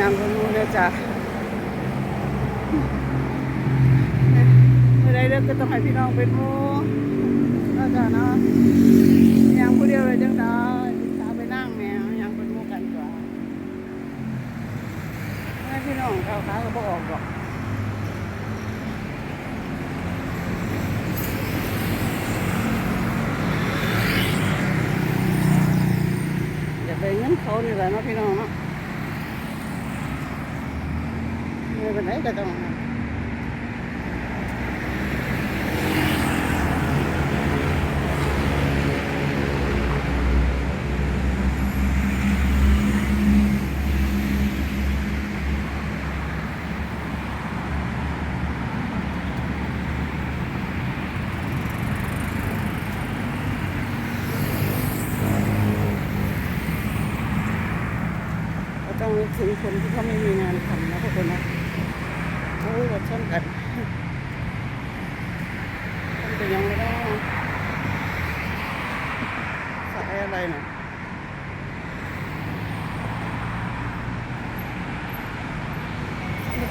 ยางคนนู้นะจ๊ะเมื่อไรเด็กก็ต้องให้พี่น้องเป็นมูนะจ๊ะเนาะยางผู้เดียวเลยจังได้ตาไปนั่งแมวยางเป็นมูกันกว่าให้พี่น้องเขาขาก็บอกออกหรอกอย่าไปเงินเขานี่แหละเนาะพี่น้องเนาะ ไม่เป็นไรก็ต้องก็ต้องถึงคนที่เขาไม่มีงานทำนะทุกคนนะ อ้ยอดทนกันทำแต่ยังไม่ได้สายอะไรนะ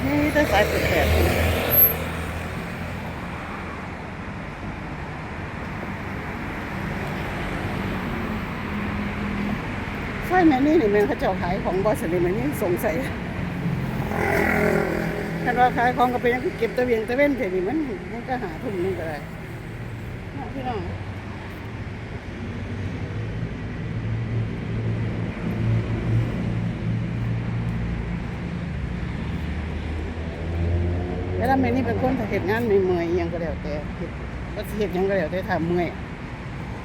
นี่แต่สายแปลกๆนะใช่ไหมนี่นี่แม่เขาเจ้าขายของบอสเลยไหมนี่สงสัย ถ้าเราขายของก็เป็นยังเก็บตะเวียงตะเว้นเถอะนี่มันมันก็หาทุ่มนึงก็ได้นะพี่น้องเวลาแม่นี่เป็นคนถ้าเหตุงานเมื่อยยังก็แล้วแต่เฮ็ดก็เฮ็ดยังก็แล้วแต่ถ้าเมื่อย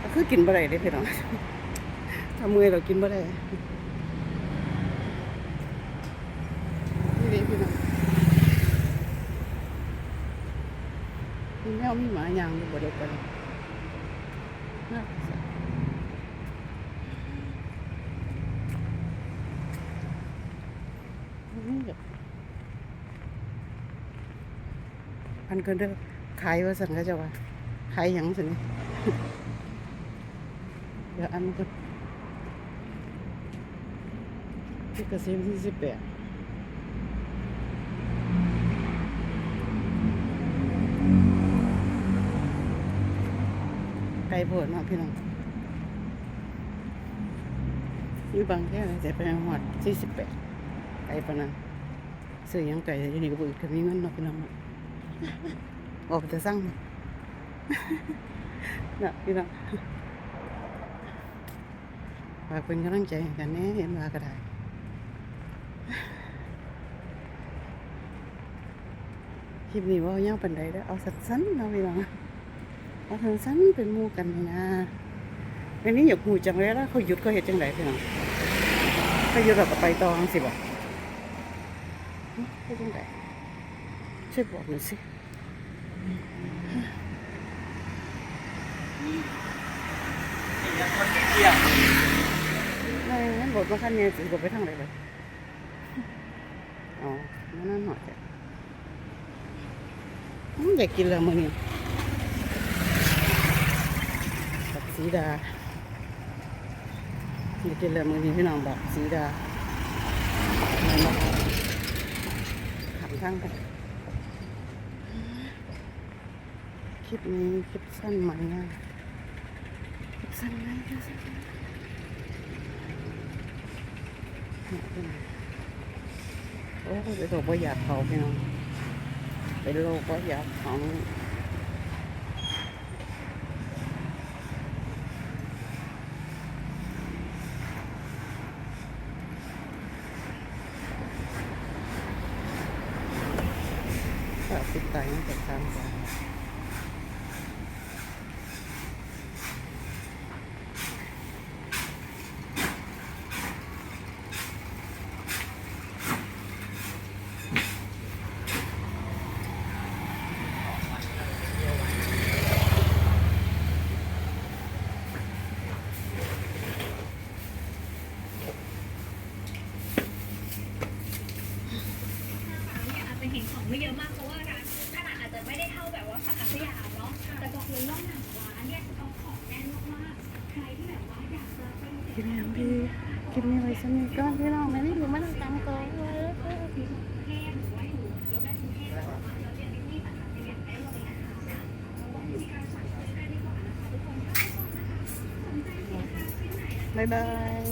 ก็คือกินบ่ได้เด้พี่น้องถ้าเมื่อยเรากินบ่ได้นี่เด้พี่น้อง มีแมวมีหมาย่างอยู่บ่เดียวกันน่าสงสารนี่แบบพันกินเด้อขายว่าสั่นก็จะว่าขายหยังสินเดี๋ยวอันก็ที่เกษมที่สิบแปด ไกลโพดเนาะพี่น้องอยู่บางแค่ไหนแต่ไปหอดที่สิบแปดไกลปนนั้นซื้อยังไก่อยู่นี่ก็บุกก็มีเงินเนาะพี่น้องออกจะสั่งนะพี่น้องฝากเป็นกำลังใจกันแน่เห็นว่าก็ได้คลิปนี้ว่าเงาปันใดแล้เอาสั้นๆเนาะพี่น้อง เอาสั้นๆเป็นหมู่กันนี่นะอันนี้อยากหูจังเลยแล้วเขาหยุดเขาเห็นจังไดพี่น้องเขาหยุดเราก็ไปต่อจังสิบอกเฮ็ดจังไดช่วยบอกหน่อยสิไม่งั้นบทมาขั้นเนี่ยสิบทไปทางไหนเลยอ๋อนั่นหน่อยจ้ะอืมอยากกินแล้วมื้อนี้บัก สีดาอยากกินแล้วมือนี้พี่น้องบักสีดาเอามาขับทางไปคลิปนี้คลิปสั้นไหมนะคลิปสั้นไหมคลิปสั้นไหมโอ้ยเป็นโรคประหยัดเขาพี่น้องเป็นโรคประหยัดของ ก็ติดตายตั้งแต่ทางการเนี่ยอาจจะเห็นของไม่เยอะมาก กินอย่างดีกินในไว้สนิทก็พี่น้องไม่ไม่ดูมาตั้งแต่ก่อนเลยบายบาย